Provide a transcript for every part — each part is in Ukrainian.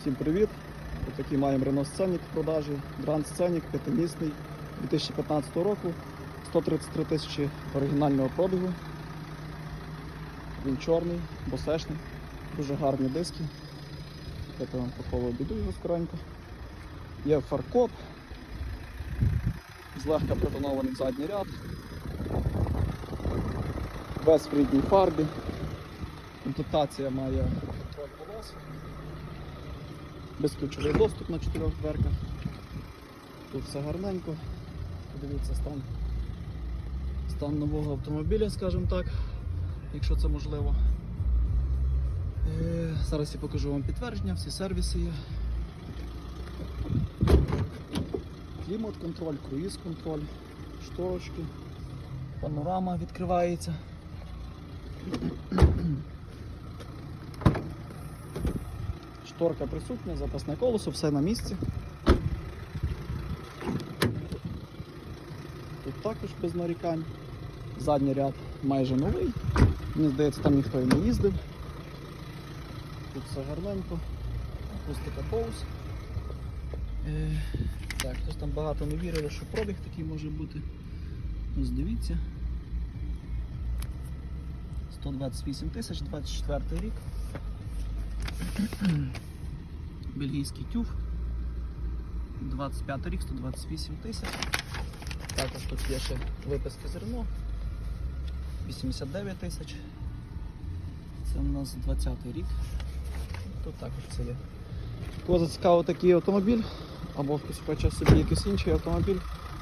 Всім привіт! Ось такий маємо Renault Scenic в продажі. Grand Scenic, п'ятимісний 2015 року, 133 тисячі оригінального пробігу. Він чорний, босешний, дуже гарні диски. Я вам по біду його скоренько. Є фаркоп, злегка притонований задній ряд, без в рідній фарбі. Комплектація має контроль колес, безключовий доступ на чотирьох дверках. Тут все гарненько. Подивіться стан, стан нового автомобіля, скажімо так, якщо це можливо. Е, Зараз я покажу вам підтвердження, всі сервіси є. Клімат-контроль, круїз-контроль, шторочки, панорама відкривається. Шторка присутня, запасне колесо, все на місці. Тут також без нарікань. Задній ряд майже новий. Мені здається, там ніхто і не їздив. Тут все гарненько. Акустика Bose. Е, так, хтось там багато не вірили, що пробіг такий може бути. Ось дивіться. 128 тисяч, 24 рік. Бельгійський тюф. 25 рік, 128 тисяч. Також тут є ще виписки з Рено. 89 тисяч. Це у нас 20 рік. Тут також це є. Кого зацікавив такий автомобіль, або хтось хоче собі якийсь інший автомобіль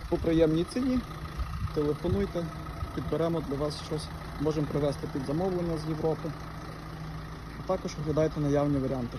по приємній ціні, телефонуйте, підберемо для вас щось, можемо привезти під замовлення з Європи. Також оглядайте наявні варіанти.